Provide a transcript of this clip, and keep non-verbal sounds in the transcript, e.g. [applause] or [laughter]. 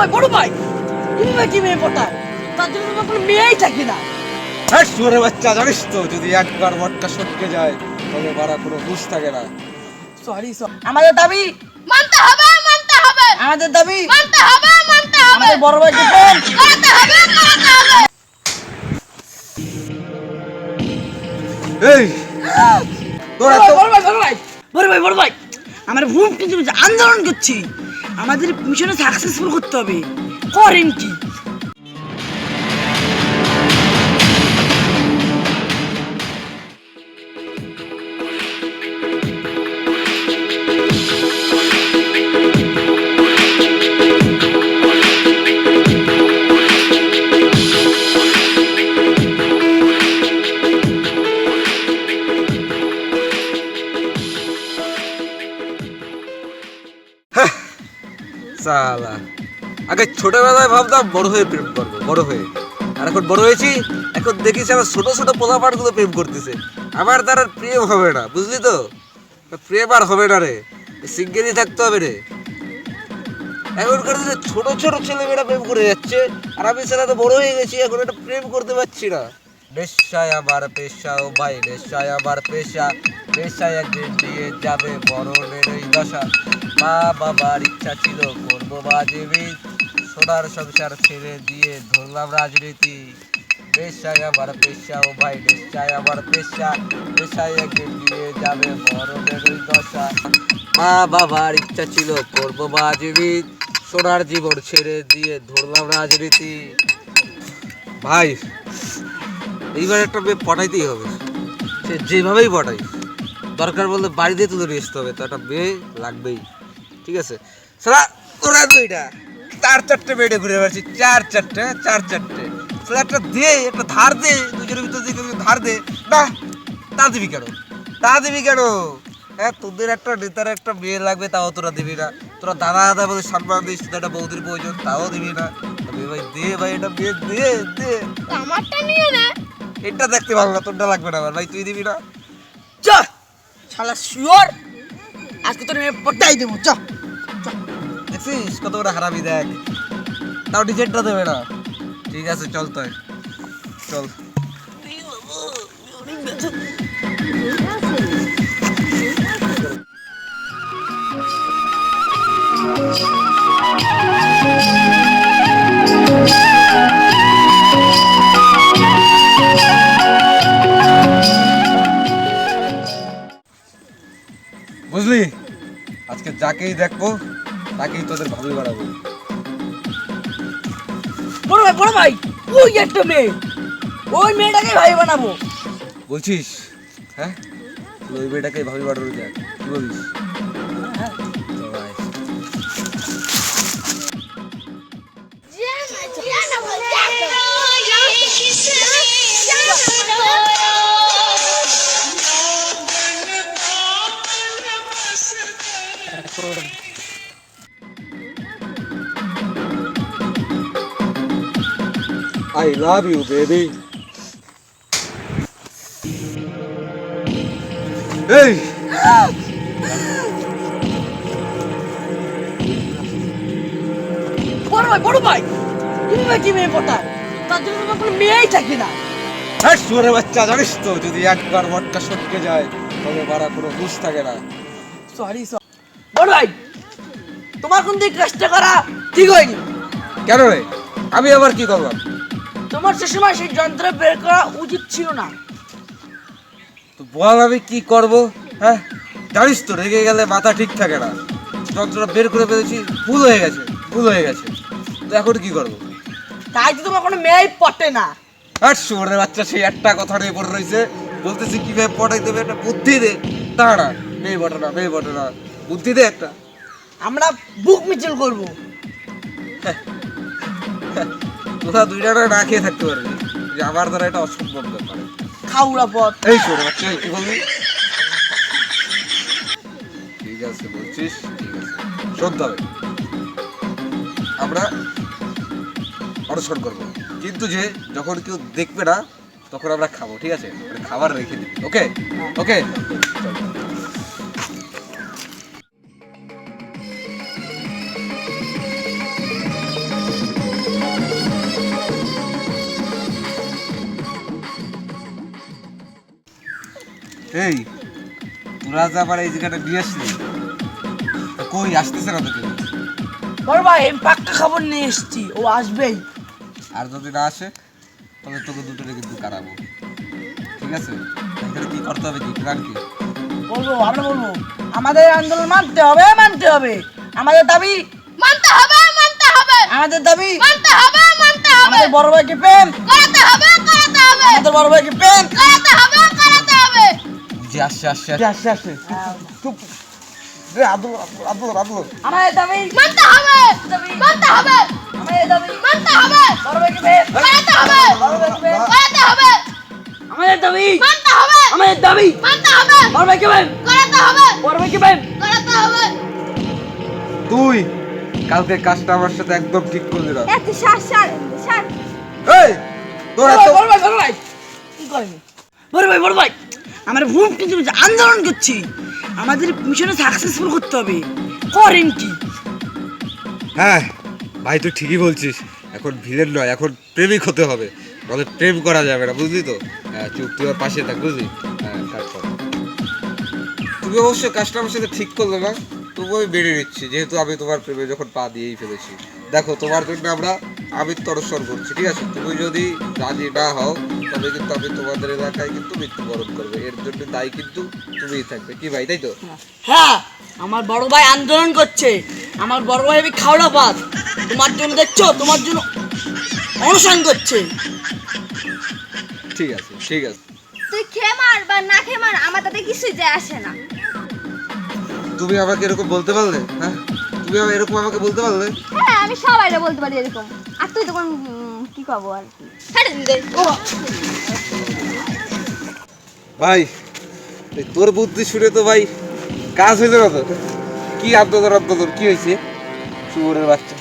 ভাই বড় ভাই। তুমি ভাই কি মেয়ে পটায় তার জন্য তোমার কোনো মেয়েই থাকি না। হ্যাঁ শুয়ারে বাচ্চা জানিস তো যদি একবার মটকা সটকে যায় তবে বাড়া কোনো বুঝ থাকে না। সরি আমাদের দাবি? মানতে হবে মানতে হবে। আমাদের দাবি? মানতে হবে মানতে হবে। আমাদের বড় ভাইকে প্রেম মানতে হবে মানতে হবে। এই তোরা তো বড় ভাই বড় ভাই বড় ভাই বড় ভাই। আমরা ভূম কিন্তু আন্দোলন করছি। আমাদের মিশনে সাকসেসফুল করতে হবে। করেন কি? সালা আগে ছোটবেলায় ভাবতাম বড় হয়ে প্রেম করব, বড় হয়ে। আর এখন বড় হয়েছি, এখন দেখি আমার ছোট ছোট পোলাপাটগুলো প্রেম করতেছে। আমার আর প্রেম হবে না, বুঝলি তো? প্রেম আর হবে না রে সিঙ্গেলই থাকতে হবে রে। এখনকার দিনে ছোট ছোট ছেলেমেয়েরা প্রেম করে যাচ্ছে, আর আমি ছেলে তো বড় হয়ে গেছি, এখন একটা প্রেম করতে পারছি না। নেশায় আমার পেশা, ও ভাই নেশায় আমার পেশা। পেশায় একদিন দিয়ে যাবে বরণের এই দশা। মা বাবার ইচ্ছা ছিল করব বাজেবি সোনার সংসার ছেড়ে দিয়ে ধরলাম রাজনীতি। পেশায় আমার পেশা, ও ভাই নেশায় আমার পেশা। পেশায় একদিন দিয়ে যাবে বরণের ওই দশা। মা বাবার ইচ্ছা ছিল করব বাজেবি সোনার জীবন ছেড়ে দিয়ে ধরলাম রাজনীতি। ভাই এইবার একটা মেয়ে পটাইতেই হবে। সে যেভাবেই পটাই দরকার বললে বাড়িতে তুলে নিয়ে আসতে হবে, তো একটা মেয়ে লাগবেই। ঠিক আছে? সারা তোরা দুইটা। চার চারটে মেয়েটে ঘুরে বেড়াচ্ছি, চার চারটে চার চারটে। একটা দে, একটা ধার দে, দুজনের ভিতর দিকে ধার দে। না তা দিবি কেন? তা দিবি কেন? হ্যাঁ তোদের একটা, নেতার একটা মেয়ে লাগবে, তাও তোরা দিবি না। তোরা দাদা দাদা বলে সম্মান দিস, তোদের একটা বৌদির প্রয়োজন, তাও দিবি না। ভাই, দে ভাই এটা মেয়ে দে দে। আমারটা নিয়ে নে এটা দেখতে ভালো না তোরটা লাগবে না আমার ভাই তুই দিবি না? চ শালা শিওর! আজকে তোর মেয়ে পটাই দেবো চ দেখছিস কত বড় হারামি দেখ। তাও ডিজেটটা দেবে না। ঠিক আছে চল তাই। চল। বুঝলি? আজকে যাকেই দেখব তাকেই তোদের ভাবি বাড়াবো বড় ভাই বড় ভাই ওই একটা মেয়ে। ওই মেয়েটাকে ভাই বানাবো। বলছিস? হ্যাঁ? ওই মেয়েটাকে ভাবি বাড়ানো যাক কি বলিস? I love you, baby. এই [gasps] বড় ভাই বড় ভাই। তুমি ভাই কি মেয়ে পটায় তার জন্য তোমার কোনো মেয়েই থাকি না। হ্যাঁ শুয়ারে বাচ্চা জানিস তো যদি একবার মটকা সটকে যায় তবে বাড়া কোনো বুঝ থাকে না। সরি সরি বড় ভাই তোমার কোন দিক চেষ্টা করা ঠিক হয়নি। কেন রে? আমি আবার কি করলাম? তোমার সে সময় সেই যন্ত্র বের করা উচিত ছিল না। তো বল আমি কি করব হ্যাঁ? জানিস তো রেগে গেলে মাথা ঠিক থাকে না। যন্ত্রটা বের করে ফেলেছি ভুল হয়ে গেছে ভুল হয়ে গেছে। তো এখন কি করব? তাই তো তোমার কোনো মেয়েই পটে না। আর শুয়ারের বাচ্চা সেই একটা কথা নিয়ে পড়ে রয়েছে। বলতেছি কীভাবে পড়াই দেবে একটা বুদ্ধি দে। দাঁড়া মেয়ে বটে না মেয়ে বটে না। বুদ্ধি দে একটা। আমরা বুক মিছিল করব। তোরা দুইটা না খেয়ে থাকতে পারবি যে আমার দ্বারা এটা অসম্ভব ব্যাপার। খাউড়া পথ। এই ছোট বাচ্চা কি বলবি ঠিক আছে বলছিস ঠিক আছে। শুনতে হবে আমরা অনশন করব। কিন্তু যে যখন কেউ দেখবে না তখন আমরা খাব ঠিক আছে? মানে খাবার রেখে দিই ওকে? ওকে? এই তোরা যে আবার এই জায়গাটা নিয়ে আসলি কই আসতেছে না তো কেউ বড় ভাই আমি পাক্কা খবর নিয়ে এসেছি ও আসবেই। আর যদি না আসে তাহলে তোকে দুটোরে কিন্তু কারাবো। ঠিক আছে? এখানে কি করতে হবে কি প্ল্যান কি? বলব আমরা বলব আমাদের আন্দোলন মানতে হবে মানতে হবে। আমাদের দাবি মানতে হবে মানতে হবে। আমাদের দাবি মানতে হবে মানতে হবে। আমাদের বড় ভাইকে প্রেম। করাতে হবে করাতে হবে। আমাদের বড় ভাইকে প্রেম। করাতে করাতে হবে। জি আসছে আসছে। আসছে আসছে। চুপ রে আব্দুল আব্দুল আব্দুল আব্দুল। আমাদের দাবি মানতে হবে! মানতে হবে! আমাদের দাবি মানতে হবে! হবে! হবে! আমাদের দাবি মানতে হবে! আমাদের দাবি মানতে হবে! করাতে প্রেম করাতে হবে! তুই কালকে কাজটা আমার সাথে একদম ঠিক করলি না। এত সার সার সার। এই তোর বড় এত ভাই, বড় ভাই বড় ভাই। কি করেন বড় ভাই বড় ভাই। আমরা ভুল কিন্তু আন্দোলন করছি। আমাদের মিশনে সাকসেসফুল করতে হবে। করেন কি? হ্যাঁ ভাই, তুই ঠিকই বলছিস। এখন ভিলেন নয়, এখন প্রেমিক হতে হবে। নাহলে প্রেম করা যাবে না, বুঝলি তো? হ্যাঁ চুপ, তুই পাশে থাক, বুঝলি? হ্যাঁ তুমি অবশ্য কাজটা সাথে ঠিক করলে না তবু আমি বেড়ে নিচ্ছি, যেহেতু আমি তোমার প্রেমে যখন পা দিয়েই ফেলেছি। দেখো, তোমার জন্য আমরা আমি তরস্বর করছি, ঠিক আছে? তুমি যদি রাজি না হও তবে কিন্তু আমি তোমাদের এলাকায় কিন্তু মৃত্যুবরণ করবে। এর জন্য দায়ী কিন্তু তুমিই থাকবে। কি ভাই তাই তো? হ্যাঁ আমার বড় ভাই আন্দোলন করছে। আমার বড় ভাই আমি খাওড়া পাত তোমার জন্য দেখছ তোমার জন্য অনুসরণ করছে। ঠিক আছে ঠিক আছে। তুই খেয়ে মার বা না খেয়ে মার আমার তাতে কিছুই যায় আসে না। তুমি আমাকে এরকম বলতে পারলে হ্যাঁ? তুমি আমাকে এরকম আমাকে বলতে পারলে? হ্যাঁ আমি সবাইটা বলতে পারি এরকম। আর তুই তখন উম, কি খাব আর কি? ভাই তোর বুদ্ধি শুনে তো ভাই কাজ হয়েছে না তো। কি আন্দোলন আন্দোলন কি হয়েছে শুয়োরের বাচ্চা।